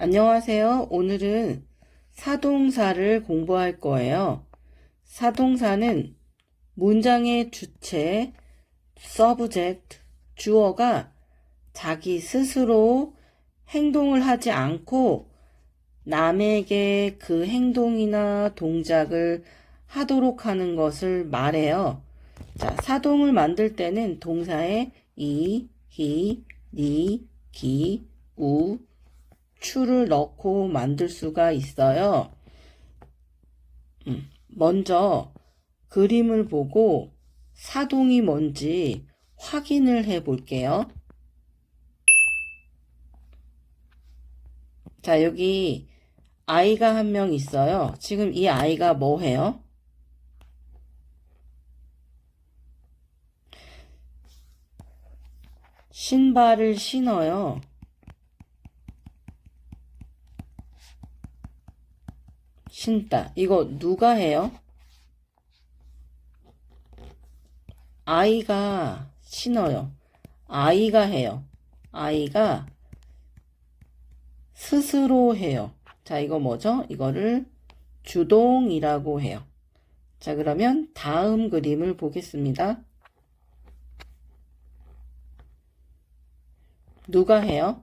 안녕하세요. 오늘은 사동사를 공부할 거예요. 사동사는 문장의 주체, subject, 주어가 자기 스스로 행동을 하지 않고 남에게 그 행동이나 동작을 하도록 하는 것을 말해요. 자, 사동을 만들 때는 동사에 이, 히, 니, 기, 우, 추를 넣고 만들 수가 있어요. 음, 먼저 그림을 보고 사동이 뭔지 확인을 해 볼게요. 자, 여기 아이가 한 명 있어요. 지금 이 아이가 뭐 해요? 신발을 신어요. 신다. 이거 누가 해요? 아이가 신어요. 아이가 해요. 아이가 스스로 해요. 자, 이거 뭐죠? 이거를 주동이라고 해요. 자, 그러면 다음 그림을 보겠습니다. 누가 해요?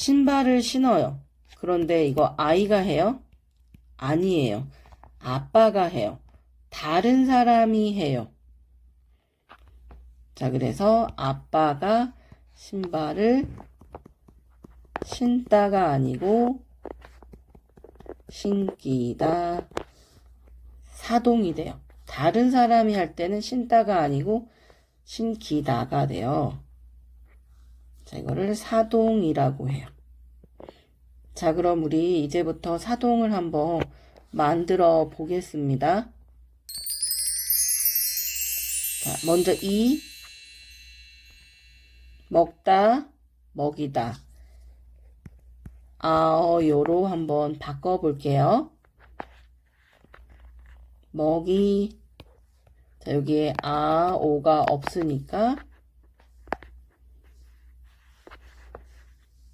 신발을 신어요. 그런데 이거 아이가 해요? 아니에요. 아빠가 해요. 다른 사람이 해요. 자, 그래서 아빠가 신발을 신다가 아니고 신기다 사동이 돼요. 다른 사람이 할 때는 신다가 아니고 신기다가 돼요. 자, 이거를 사동이라고 해요. 자, 그럼 우리 이제부터 사동을 한번 만들어 보겠습니다. 자, 먼저 이, 먹다, 먹이다. 아어요로 한번 바꿔 볼게요. 먹이, 자, 여기에 아, 오가 없으니까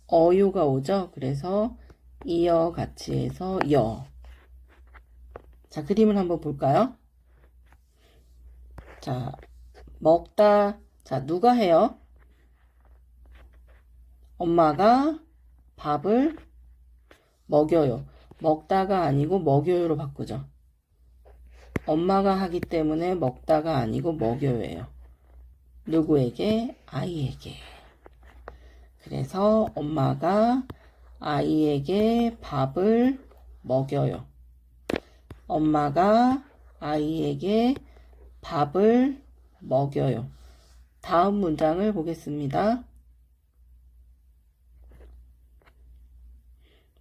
어요가 오죠. 그래서 이어 같이 해서 여. 자, 그림을 한번 볼까요? 자, 먹다. 자, 누가 해요? 엄마가 밥을 먹여요. 먹다가 아니고 먹여요로 바꾸죠. 엄마가 하기 때문에 먹다가 아니고 먹여요예요. 누구에게? 아이에게. 그래서 엄마가 아이에게 밥을 먹여요. 엄마가 아이에게 밥을 먹여요. 다음 문장을 보겠습니다.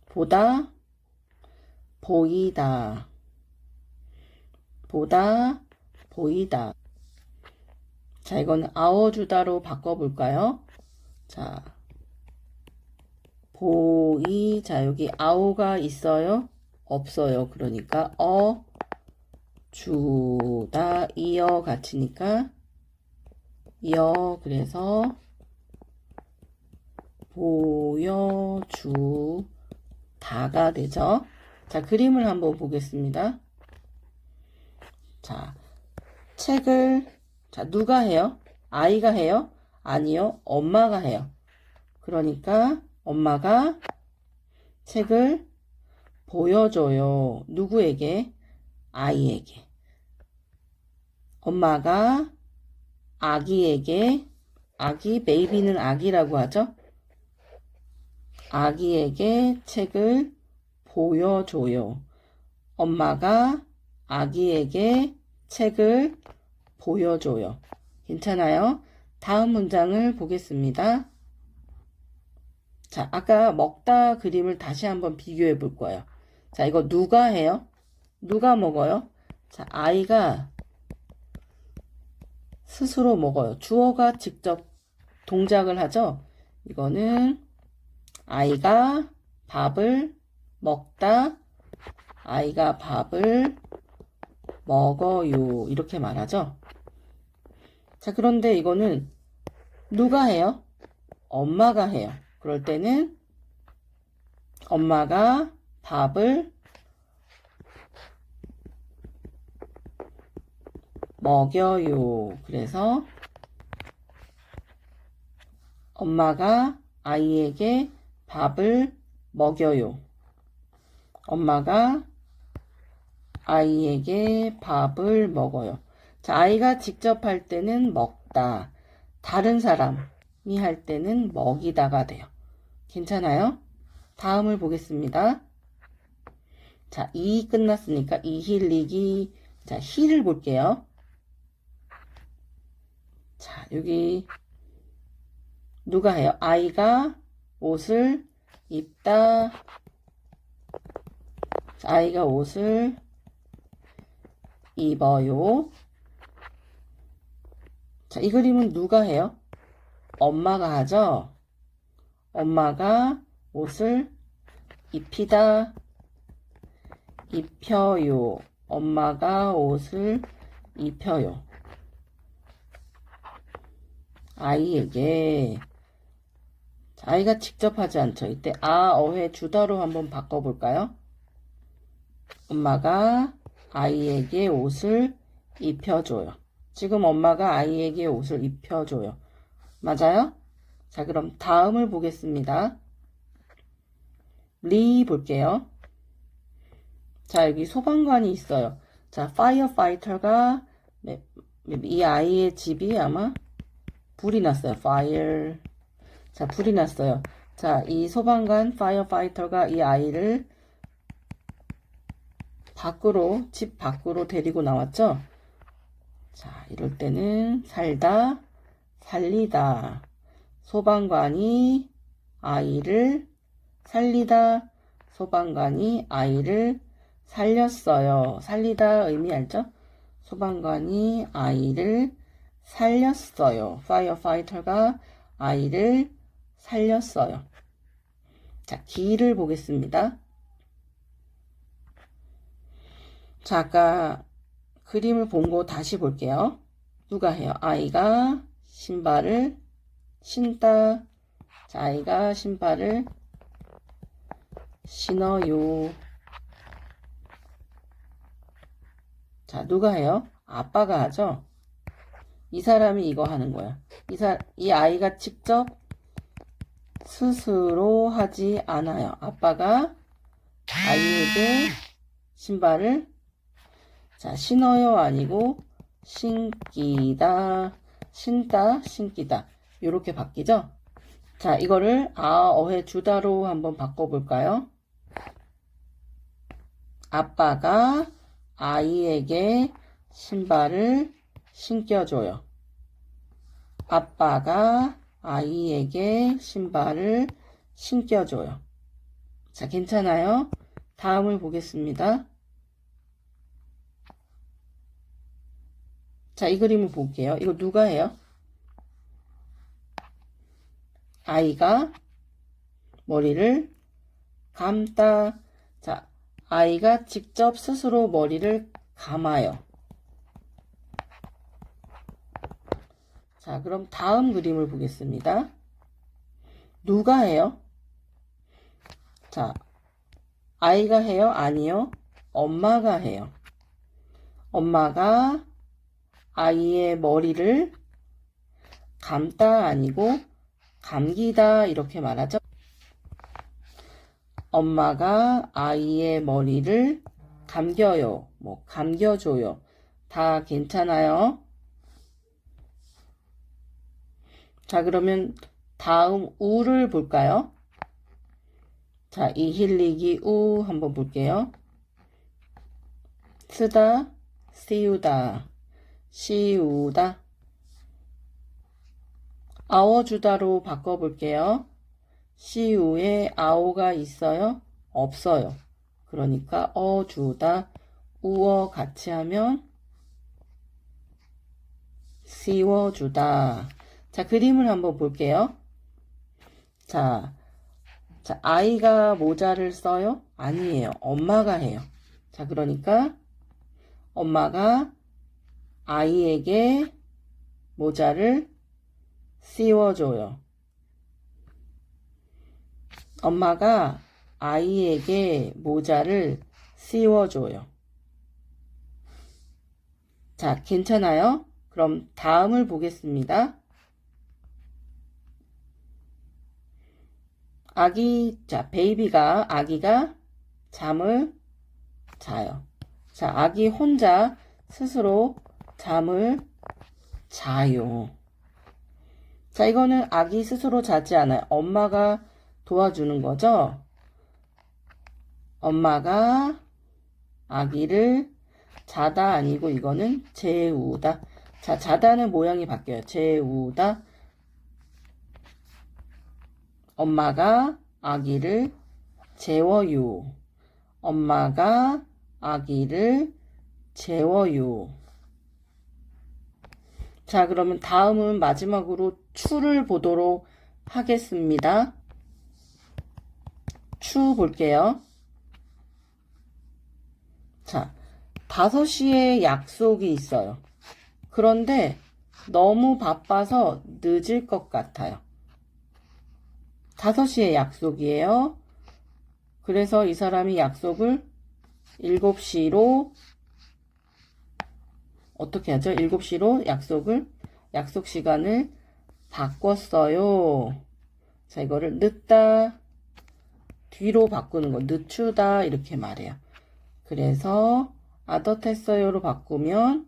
보다, 보이다. 보다, 보이다. 자, 이거는 아워주다로 바꿔볼까요? 자, 보이, 자, 여기 아오가 있어요? 없어요. 그러니까, 어, 주다, 이어 같으니까, 이어, 그래서, 보여주, 다가 되죠. 자, 그림을 한번 보겠습니다. 자, 책을, 자, 누가 해요? 아이가 해요? 아니요, 엄마가 해요. 그러니까, 엄마가 책을 보여줘요. 누구에게? 아이에게. 엄마가 아기에게, 아기, 베이비는 아기라고 하죠? 아기에게 책을 보여줘요. 엄마가 아기에게 책을 보여줘요. 괜찮아요? 다음 문장을 보겠습니다. 자, 아까 먹다 그림을 다시 한번 비교해 볼 거예요. 자, 이거 누가 해요? 누가 먹어요? 자, 아이가 스스로 먹어요. 주어가 직접 동작을 하죠? 이거는 아이가 밥을 먹다, 아이가 밥을 먹어요. 이렇게 말하죠? 자, 그런데 이거는 누가 해요? 엄마가 해요. 그럴 때는 엄마가 밥을 먹여요. 그래서 엄마가 아이에게 밥을 먹여요. 엄마가 아이에게 밥을 먹어요. 자, 아이가 직접 할 때는 먹다. 다른 사람이 할 때는 먹이다가 돼요. 괜찮아요? 다음을 보겠습니다. 자, 이 끝났으니까 이 힐리기. 자, 힐을 볼게요. 자, 여기 누가 해요? 아이가 옷을 입다. 자, 아이가 옷을 입어요. 자, 이 그림은 누가 해요? 엄마가 하죠? 엄마가 옷을 입히다, 입혀요. 엄마가 옷을 입혀요. 아이에게. 자, 아이가 직접 하지 않죠. 이때 아, 어회 주다로 한번 바꿔볼까요? 엄마가 아이에게 옷을 입혀줘요. 지금 엄마가 아이에게 옷을 입혀줘요. 맞아요? 자, 그럼 다음을 보겠습니다. 리 볼게요. 자, 여기 소방관이 있어요. 자, 파이어파이터가 네, 이 아이의 집이 아마 불이 났어요. fire. 자, 불이 났어요. 자, 이 소방관 파이어파이터가 이 아이를 밖으로 집 밖으로 데리고 나왔죠. 자, 이럴 때는 살다, 살리다. 소방관이 아이를 살리다. 소방관이 아이를 살렸어요. 살리다 의미 알죠? 소방관이 아이를 살렸어요. 파이어파이터가 아이를 살렸어요. 자, 기를 보겠습니다. 자, 아까 그림을 본 거 다시 볼게요. 누가 해요? 아이가 신발을 신다. 자, 아이가 신발을 신어요. 자, 누가 해요? 아빠가 하죠? 이 사람이 이거 하는 거야. 이, 사, 이 아이가 직접 스스로 하지 않아요. 아빠가 아이에게 신발을 자, 신어요 아니고 신기다, 신다, 신기다. 이렇게 바뀌죠? 자, 이거를 아, 어회 주다로 한번 바꿔볼까요? 아빠가 아이에게 신발을 신겨줘요. 아빠가 아이에게 신발을 신겨줘요. 자, 괜찮아요? 다음을 보겠습니다. 자, 이 그림을 볼게요. 이거 누가 해요? 아이가 머리를 감다. 자, 아이가 직접 스스로 머리를 감아요. 자, 그럼 다음 그림을 보겠습니다. 누가 해요? 자, 아이가 해요? 아니요. 엄마가 해요. 엄마가 아이의 머리를 감다 아니고 감기다 이렇게 말하죠. 엄마가 아이의 머리를 감겨요. 뭐 감겨줘요. 다 괜찮아요. 자, 그러면 다음 우를 볼까요? 자, 이 힐리기 우 한번 볼게요. 쓰다, 씌우다, 씌우다. 아워주다로 바꿔볼게요. 시우에 아오가 있어요? 없어요. 그러니까 어주다, 우어 같이 하면 씌워주다. 자, 그림을 한번 볼게요. 자, 자, 아이가 모자를 써요? 아니에요. 엄마가 해요. 자, 그러니까 엄마가 아이에게 모자를 씌워줘요. 엄마가 아이에게 모자를 씌워줘요. 자, 괜찮아요? 그럼 다음을 보겠습니다. 아기, 자, 베이비가, 아기가 잠을 자요. 자, 아기 혼자 스스로 잠을 자요. 자, 이거는 아기 스스로 자지 않아요. 엄마가 도와주는 거죠? 엄마가 아기를 자다 아니고 이거는 재우다. 자, 자다는 모양이 바뀌어요. 재우다. 엄마가 아기를 재워요. 엄마가 아기를 재워요. 자, 그러면 다음은 마지막으로 추를 보도록 하겠습니다. 추 볼게요. 자, 5시에 약속이 있어요. 그런데 너무 바빠서 늦을 것 같아요. 5시에 약속이에요. 그래서 이 사람이 약속을 7시로 어떻게 하죠? 7시로 약속을 약속 시간을 바꿨어요. 자, 이거를 늦다 뒤로 바꾸는 거 늦추다 이렇게 말해요. 그래서 아덧했어요로 바꾸면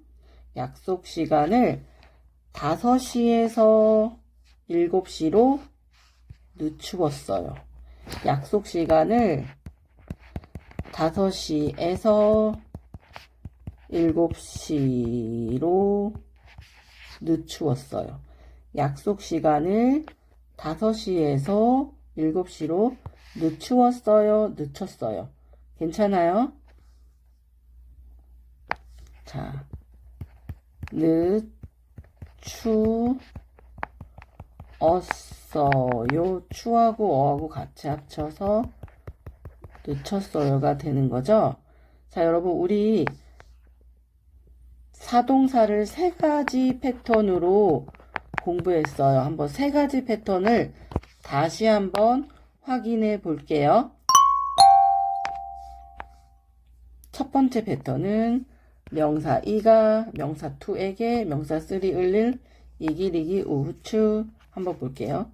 약속 시간을 5시에서 7시로 늦추었어요. 약속 시간을 5시에서 7시로 늦추었어요. 약속 시간을 5시에서 7시로 늦추었어요. 늦췄어요. 괜찮아요? 자, 늦추었어요. 추하고 어하고 같이 합쳐서 늦췄어요가 되는 거죠. 자, 여러분, 우리 사동사를 세 가지 패턴으로 공부했어요. 한번 세 가지 패턴을 다시 한번 확인해 볼게요. 첫 번째 패턴은 명사 이가 명사 투에게 명사 쓰리 을릴 이기리기 우후추 한번 볼게요.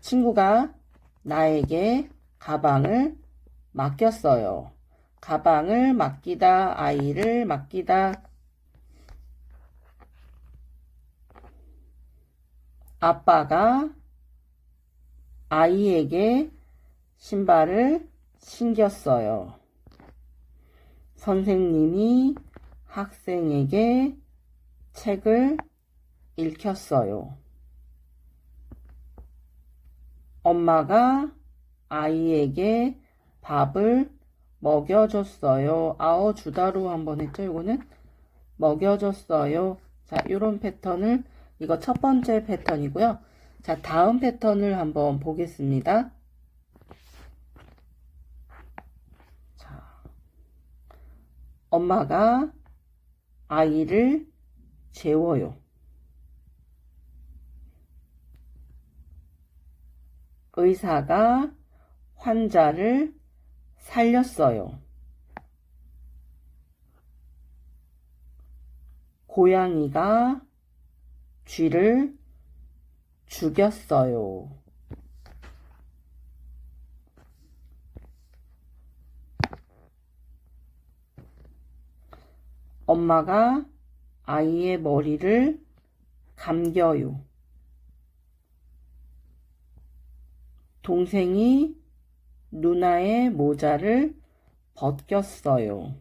친구가 나에게 가방을 맡겼어요. 가방을 맡기다 아이를 맡기다 아빠가 아이에게 신발을 신겼어요. 선생님이 학생에게 책을 읽혔어요. 엄마가 아이에게 밥을 먹여줬어요. 아어 주다로 한번 했죠. 이거는 먹여줬어요. 자, 이런 패턴을 이거 첫 번째 패턴이고요. 자, 다음 패턴을 한번 보겠습니다. 자, 엄마가 아이를 재워요. 의사가 환자를 살렸어요. 고양이가 쥐를 죽였어요. 엄마가 아이의 머리를 감겨요. 동생이 누나의 모자를 벗겼어요.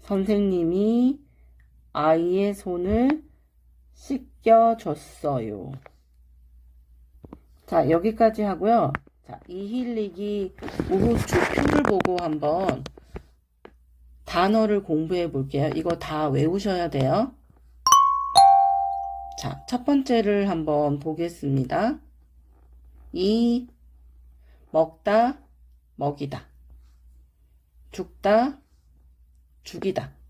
선생님이 아이의 손을 씻겨줬어요. 자, 여기까지 하고요. 자, 이힐리기 우후추 표를 보고 한번 단어를 공부해 볼게요. 이거 다 외우셔야 돼요. 자, 첫 번째를 한번 보겠습니다. 이, 먹다, 먹이다. 죽다, 죽이다.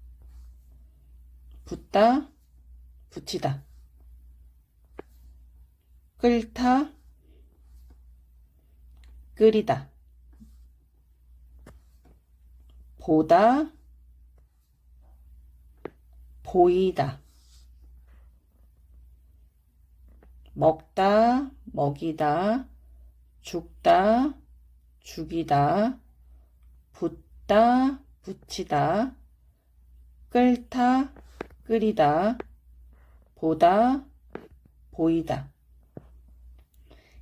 붓다, 붙이다. 끓다, 끓이다. 보다, 보이다. 먹다, 먹이다. 죽다, 죽이다. 붓다, 붙이다. 끓다, 끓이다. 보다, 보이다.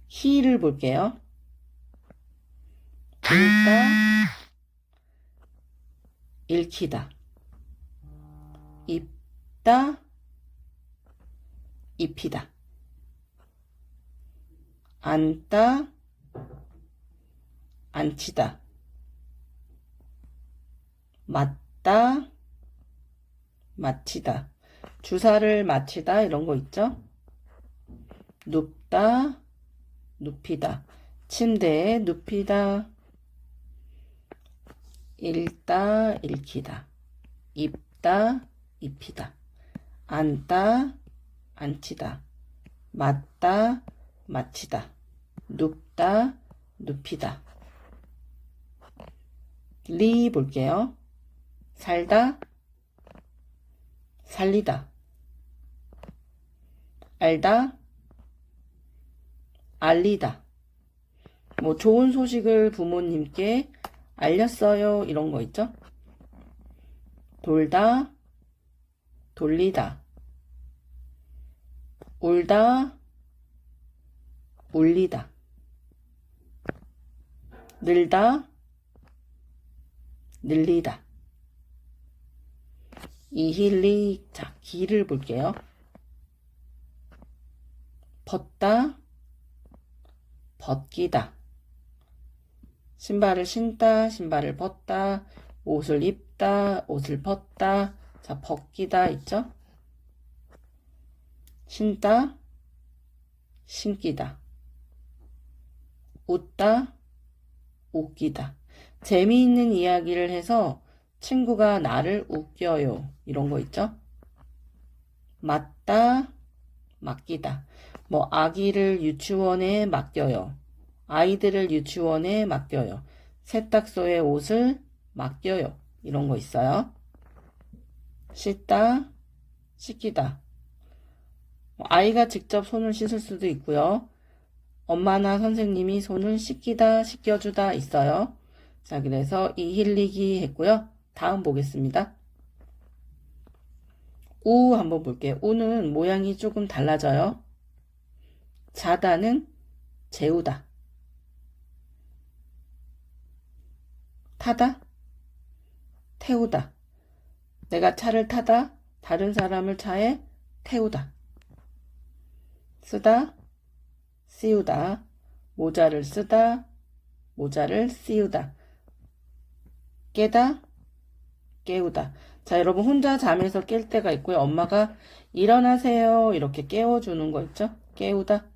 히를 볼게요. 읽다, 읽히다. 입다, 입히다. 앉다, 앉히다. 맞다, 마치다. 주사를 마치다 이런 거 있죠? 눕다, 눕히다. 침대에 눕히다. 읽다, 읽히다. 입다, 입히다. 앉다, 앉히다. 맞다, 마치다. 눕다, 눕히다. 리 볼게요. 살다, 살리다. 알다, 알리다. 뭐 좋은 소식을 부모님께 알렸어요. 이런 거 있죠? 돌다, 돌리다. 울다, 울리다. 늘다, 늘리다. 이힐리, 자, 기를 볼게요. 벗다, 벗기다. 신발을 신다, 신발을 벗다, 옷을 입다, 옷을 벗다. 자, 벗기다 있죠? 신다, 신기다. 웃다, 웃기다. 재미있는 이야기를 해서 친구가 나를 웃겨요. 이런 거 있죠? 맞다, 맡기다. 뭐, 아기를 유치원에 맡겨요. 아이들을 유치원에 맡겨요. 세탁소에 옷을 맡겨요. 이런 거 있어요. 씻다, 씻기다. 뭐 아이가 직접 손을 씻을 수도 있고요. 엄마나 선생님이 손을 씻기다, 씻겨주다 있어요. 자, 그래서 이 힐리기 했고요. 다음 보겠습니다. 우 한번 볼게요. 우는 모양이 조금 달라져요. 자다는 재우다. 타다, 태우다. 내가 차를 타다, 다른 사람을 차에 태우다. 쓰다, 씌우다. 모자를 쓰다, 모자를 씌우다. 깨다, 깨우다. 자, 여러분 혼자 잠에서 깰 때가 있고요. 엄마가 일어나세요. 이렇게 깨워주는 거 있죠? 깨우다.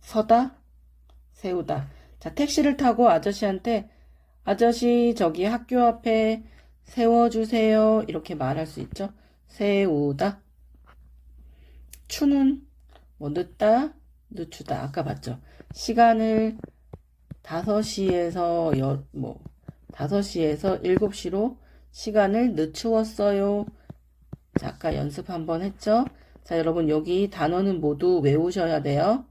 서다, 세우다. 자, 택시를 타고 아저씨한테 아저씨 저기 학교 앞에 세워주세요. 이렇게 말할 수 있죠? 세우다. 추는 뭐 늦다, 늦추다. 아까 봤죠? 시간을 5시에서 여, 뭐 5시에서 7시로 시간을 늦추었어요. 자, 아까 연습 한번 했죠? 자, 여러분 여기 단어는 모두 외우셔야 돼요.